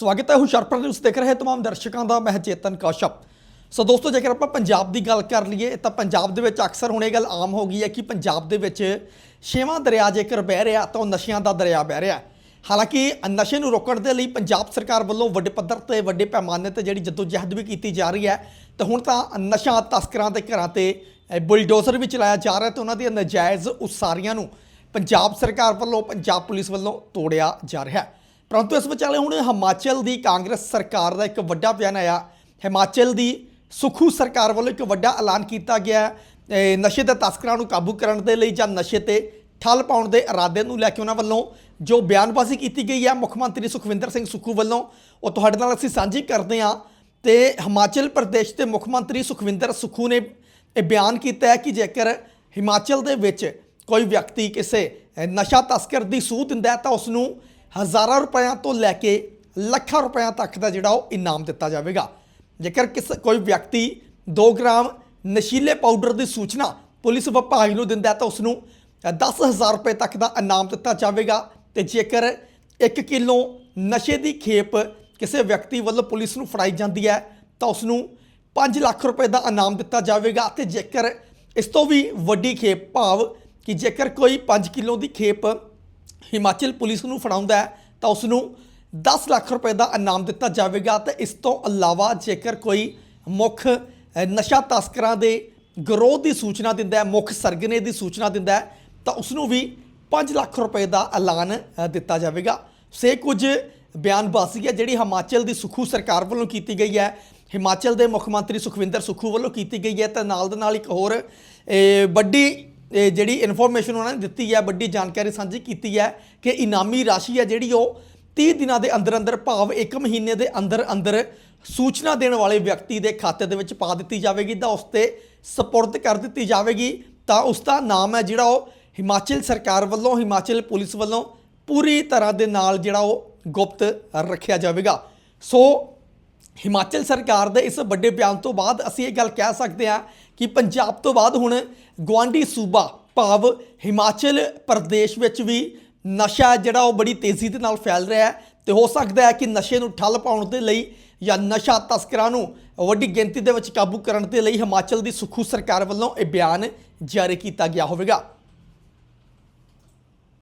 ਸਵਾਗਤ ਹੈ ਹੁਸ਼ਿਆਰਪੁਰ ਨਿਊਜ਼ ਦੇਖ ਰਹੇ ਤਮਾਮ ਦਰਸ਼ਕਾਂ ਦਾ, ਮੈਂ ਚੇਤਨ ਕੌਸ਼ਪ। ਸੋ ਦੋਸਤੋ, ਜੇਕਰ ਆਪਾਂ ਪੰਜਾਬ ਦੀ ਗੱਲ ਕਰ ਲਈਏ, ਤਾਂ ਪੰਜਾਬ ਦੇ ਵਿੱਚ ਅਕਸਰ ਹੁਣ ਇਹ ਗੱਲ ਆਮ ਹੋ ਗਈ ਹੈ ਕਿ ਪੰਜਾਬ ਦੇ ਵਿੱਚ ਛੇਵਾਂ ਦਰਿਆ ਜੇਕਰ ਵਹਿ ਰਿਹਾ, ਤਾਂ ਉਹ ਨਸ਼ਿਆਂ ਦਾ ਦਰਿਆ ਵਹਿ ਰਿਹਾ ਹਾਲਾਂਕਿ, ਨਸ਼ੇ ਨੂੰ ਰੋਕਣ ਦੇ ਲਈ ਪੰਜਾਬ ਸਰਕਾਰ ਵੱਲੋਂ ਵੱਡੇ ਪੱਧਰ ਤੇ, ਵੱਡੇ ਪੈਮਾਨੇ ਤੇ ਜਿਹੜੀ ਜਦੋਜਹਿਦ ਵੀ ਕੀਤੀ ਜਾ ਰਹੀ ਹੈ, ਤਾਂ ਹੁਣ ਤਾਂ ਨਸ਼ਾ ਤਸਕਰਾਂ ਦੇ ਘਰਾਂ ਤੇ ਬੁਲਡੋਜ਼ਰ ਵੀ ਚਲਾਇਆ ਜਾ ਰਿਹਾ ਤੇ ਉਹਨਾਂ ਦੀਆਂ ਨਜਾਇਜ਼ ਉਸਾਰੀਆਂ ਨੂੰ ਪੰਜਾਬ ਸਰਕਾਰ ਵੱਲੋਂ, ਪੰਜਾਬ ਪੁਲਿਸ ਵੱਲੋਂ ਤੋੜਿਆ ਜਾ ਰਿਹਾ ਹੈ। ਪਰੰਤੂ ਇਸ ਵਿਚਾਲੇ ਹੁਣ ਹਿਮਾਚਲ ਦੀ ਕਾਂਗਰਸ ਸਰਕਾਰ ਦਾ ਇੱਕ ਵੱਡਾ ਬਿਆਨ ਆਇਆ। ਹਿਮਾਚਲ ਦੀ ਸੁਖੂ ਸਰਕਾਰ ਵੱਲੋਂ ਇੱਕ ਵੱਡਾ ਐਲਾਨ ਕੀਤਾ ਗਿਆ ਨਸ਼ੇ ਦੇ ਤਸਕਰਾਂ ਨੂੰ ਕਾਬੂ ਕਰਨ ਦੇ ਲਈ ਜਾਂ ਨਸ਼ੇ ਤੇ ਠੱਲ ਪਾਉਣ ਦੇ ਇਰਾਦੇ ਨੂੰ ਲੈ ਕੇ ਉਹਨਾਂ ਵੱਲੋਂ ਜੋ ਬਿਆਨਬਾਜ਼ੀ ਕੀਤੀ ਗਈ ਹੈ, ਮੁੱਖ ਮੰਤਰੀ ਸੁਖਵਿੰਦਰ ਸਿੰਘ ਸੁੱਖੂ ਵੱਲੋਂ, ਉਹ ਤੁਹਾਡੇ ਨਾਲ ਅਸੀਂ ਸਾਂਝੀ ਕਰਦੇ ਹਾਂ। ਤੇ ਹਿਮਾਚਲ ਪ੍ਰਦੇਸ਼ ਦੇ ਮੁੱਖ ਮੰਤਰੀ ਸੁਖਵਿੰਦਰ ਸੁੱਖੂ ਨੇ ਇਹ ਬਿਆਨ ਕੀਤਾ ਹੈ ਕਿ ਜੇਕਰ ਹਿਮਾਚਲ ਦੇ ਵਿੱਚ ਕੋਈ ਵਿਅਕਤੀ ਕਿਸੇ ਨਸ਼ਾ ਤਸਕਰ ਦੀ ਸੂਹ ਦਿੰਦਾ ਹੈ ਤਾਂ ਉਸ ਨੂੰ ਹਜ਼ਾਰਾਂ ਰੁਪਇਆਂ ਤੋਂ ਲੈ ਕੇ ਲੱਖਾਂ ਰੁਪਇਆਂ ਤੱਕ ਦਾ ਜਿਹੜਾ ਉਹ ਇਨਾਮ ਦਿੱਤਾ ਜਾਵੇਗਾ। ਜੇਕਰ ਕਿਸ ਕੋਈ ਵਿਅਕਤੀ 2 ਗ੍ਰਾਮ ਨਸ਼ੀਲੇ ਪਾਊਡਰ ਦੀ ਸੂਚਨਾ ਪੁਲਿਸ ਵਿਭਾਗ ਨੂੰ ਦਿੰਦਾ ਤਾਂ ਉਸ ਨੂੰ 10000 ਰੁਪਏ ਤੱਕ ਦਾ ਇਨਾਮ ਦਿੱਤਾ ਜਾਵੇਗਾ ਤੇ ਜੇਕਰ 1 ਕਿਲੋ ਨਸ਼ੇ ਦੀ ਖੇਪ ਕਿਸੇ ਵਿਅਕਤੀ ਵੱਲੋਂ ਪੁਲਿਸ ਨੂੰ ਫੜਾਈ ਜਾਂਦੀ ਹੈ ਤਾਂ ਉਸ ਨੂੰ 5 ਲੱਖ ਰੁਪਏ ਦਾ ਇਨਾਮ ਦਿੱਤਾ ਜਾਵੇਗਾ ਤੇ ਜੇਕਰ ਇਸ ਤੋਂ ਵੀ ਵੱਡੀ ਖੇਪ ਭਾਵ ਕਿ ਜੇਕਰ ਕੋਈ 5 ਕਿਲੋ ਦੀ ਖੇਪ ਹਿਮਾਚਲ ਪੁਲਿਸ ਨੂੰ ਫੜਾਉਂਦਾ ਹੈ, ਤਾਂ ਉਸ ਨੂੰ 10 ਲੱਖ ਰੁਪਏ ਦਾ ਇਨਾਮ ਦਿੱਤਾ ਜਾਵੇਗਾ ਤੇ ਇਸ ਤੋਂ ਇਲਾਵਾ ਜੇਕਰ ਕੋਈ ਮੁੱਖ ਨਸ਼ਾ ਤਸਕਰਾਂ ਦੇ ਗਰੋਹ ਦੀ ਸੂਚਨਾ ਦਿੰਦਾ ਹੈ, ਮੁੱਖ ਸਰਗਨੇ ਦੀ ਸੂਚਨਾ ਦਿੰਦਾ ਹੈ, ਤਾਂ ਉਸ ਨੂੰ ਵੀ 5 ਲੱਖ ਰੁਪਏ ਦਾ ਐਲਾਨ ਦਿੱਤਾ ਜਾਵੇਗਾ। ਸੇ ਕੁਝ ਬਿਆਨਬਾਜ਼ੀ ਹੈ ਜਿਹੜੀ ਹਿਮਾਚਲ ਦੀ ਸੁਖੂ ਸਰਕਾਰ ਵੱਲੋਂ ਕੀਤੀ ਗਈ ਹੈ। ਹਿਮਾਚਲ ਦੇ ਮੁੱਖ ਮੰਤਰੀ ਸੁਖਵਿੰਦਰ ਸੁਖੂ ਵੱਲੋਂ ਕੀਤੀ ਗਈ ਹੈ ਤੇ ਨਾਲ ਦੇ ਨਾਲ ਇੱਕ ਹੋਰ ਵੱਡੀ ਜਿਹੜੀ ਇਨਫੋਰਮੇਸ਼ਨ ਉਹਨਾਂ ਨੇ ਦਿੱਤੀ ਹੈ ਵੱਡੀ ਜਾਣਕਾਰੀ ਸਾਂਝੀ ਕੀਤੀ ਹੈ ਕਿ ਇਨਾਮੀ ਰਾਸ਼ੀ ਹੈ ਜਿਹੜੀ ਉਹ 30 ਦਿਨਾਂ ਦੇ ਅੰਦਰ ਅੰਦਰ, ਭਾਵ 1 ਮਹੀਨੇ ਦੇ ਅੰਦਰ ਅੰਦਰ ਸੂਚਨਾ ਦੇਣ ਵਾਲੇ ਵਿਅਕਤੀ ਦੇ ਖਾਤੇ ਦੇ ਵਿੱਚ ਪਾ ਦਿੱਤੀ ਜਾਵੇਗੀ ਤਾਂ ਉਸ ਤੇ ਸਪੁਰਦ ਕਰ ਦਿੱਤੀ ਜਾਵੇਗੀ ਤਾਂ ਉਸ ਦਾ ਨਾਮ ਹੈ ਜਿਹੜਾ ਉਹ ਹਿਮਾਚਲ ਸਰਕਾਰ ਵੱਲੋਂ, ਹਿਮਾਚਲ ਪੁਲਿਸ ਵੱਲੋਂ ਪੂਰੀ ਤਰ੍ਹਾਂ ਦੇ ਨਾਲ ਜਿਹੜਾ ਉਹ ਗੁਪਤ ਰੱਖਿਆ ਜਾਵੇਗਾ। ਸੋ ਹਿਮਾਚਲ ਸਰਕਾਰ ਦੇ ਇਸ ਵੱਡੇ ਬਿਆਨ ਤੋਂ ਬਾਅਦ ਅਸੀਂ ਇਹ ਗੱਲ ਕਹਿ ਸਕਦੇ ਹਾਂ ਕਿ ਪੰਜਾਬ ਤੋਂ ਬਾਅਦ ਹੁਣ ਗਵਾਂਡੀ ਸੂਬਾ ਭਾਵ ਹਿਮਾਚਲ ਪ੍ਰਦੇਸ਼ ਵਿੱਚ ਵੀ ਨਸ਼ਾ ਜਿਹੜਾ ਉਹ ਬੜੀ ਤੇਜ਼ੀ ਦੇ ਨਾਲ ਫੈਲ ਰਿਹਾ ਹੈ ਤੇ ਹੋ ਸਕਦਾ ਹੈ ਕਿ ਨਸ਼ੇ ਨੂੰ ਠੱਲ ਪਾਉਣ ਦੇ ਲਈ ਜਾਂ ਨਸ਼ਾ ਤਸਕਰਾਂ ਨੂੰ ਵੱਡੀ ਗਿਣਤੀ ਦੇ ਵਿੱਚ ਕਾਬੂ ਕਰਨ ਦੇ ਲਈ ਹਿਮਾਚਲ ਦੀ ਸੁਖੂ ਸਰਕਾਰ ਵੱਲੋਂ ਇਹ ਬਿਆਨ ਜਾਰੀ ਕੀਤਾ ਗਿਆ ਹੋਵੇਗਾ।